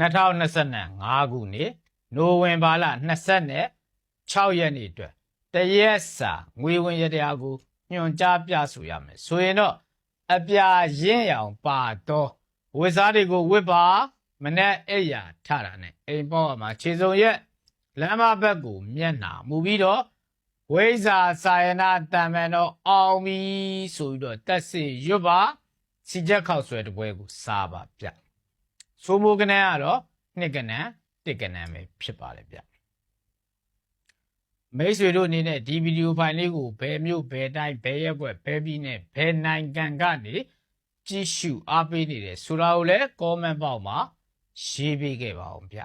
2025ခုနှစ်နိုဝင်ဘာလ26ရက်နေ့အတွက်တရက်စာငွေဝင်ရတရားကိုညွှန်ကြားပြဆိုရမယ်ဆိုရင်တော့အပြာရင့်ရောင်ပါတော့ဝတ်စားတွေကိုဝတ်ပါမနဲ့အိပ်ယာထတာနဲ့အိမ်ပေါက်မှာခြေစုံရက်လမ်းမဘက်ကိုမျက်နှာမူပြီးတော့ဝိဇာစာယနာတံမန်တော့အောင်ပြီဆိုပြီးတော့တက်စီရွတ်ပါစီချက်ခောက်ဆွဲတပွဲကိုစားပါဗျ ဆိုမိုကနန်းကတော့နှစ်ကနန်းတစ်ကနန်းပဲဖြစ်ပါတယ်ဗျမိတ်ဆွေတို့အနေနဲ့ဒီဗီဒီယိုဖိုင်လေးကိုဘယ်မျိုးဘယ်တိုင်းဘယ်ရက်ွက်ဘယ်ပြည်နဲ့ဘယ်နိုင်ငံကနေကြည့်ရှုအားပေးနေတယ်ဆိုတာကိုလည်း comment box မှာရေးပေးခဲ့ပါအောင်ဗျ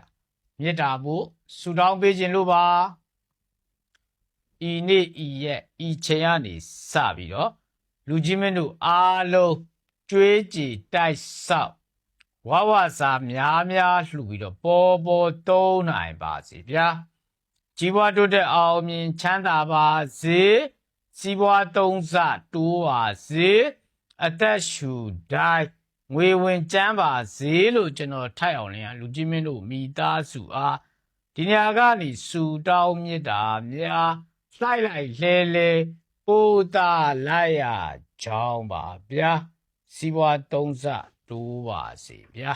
မေတ္တာဖို့ဆုတောင်းပေးခြင်းလို့ပါဤနေ့ဤရက်ဤချိန်ကနေစပြီးတော့လူကြီးမင်းတို့အားလုံးကြွေးကြည်တိုက်ဆောက် ဝဝစာများများလှူပြီးတော့ပေါ်ပေါ်သုံးနိုင်ပါစေဗျာကြီးပွားတိုးတက်အောင်မြင်ချမ်းသာပါစေစီးပွားသုံးစတိုးပါစေအသက်ရှူတိုင်းငွေဝင်ကျန်းပါစေလို့ကျွန်တော်ထိုက်အောင်လင်းလူကြီးမင်းတို့မိသားစုအားဒီနေရာကနေစူတောင်းမြတ်တာများလိုက်လိုက်လဲလဲပို့တာလိုက်ရကြောင်းပါဗျာစီးပွားသုံးစ တိုးပါစေဗျာ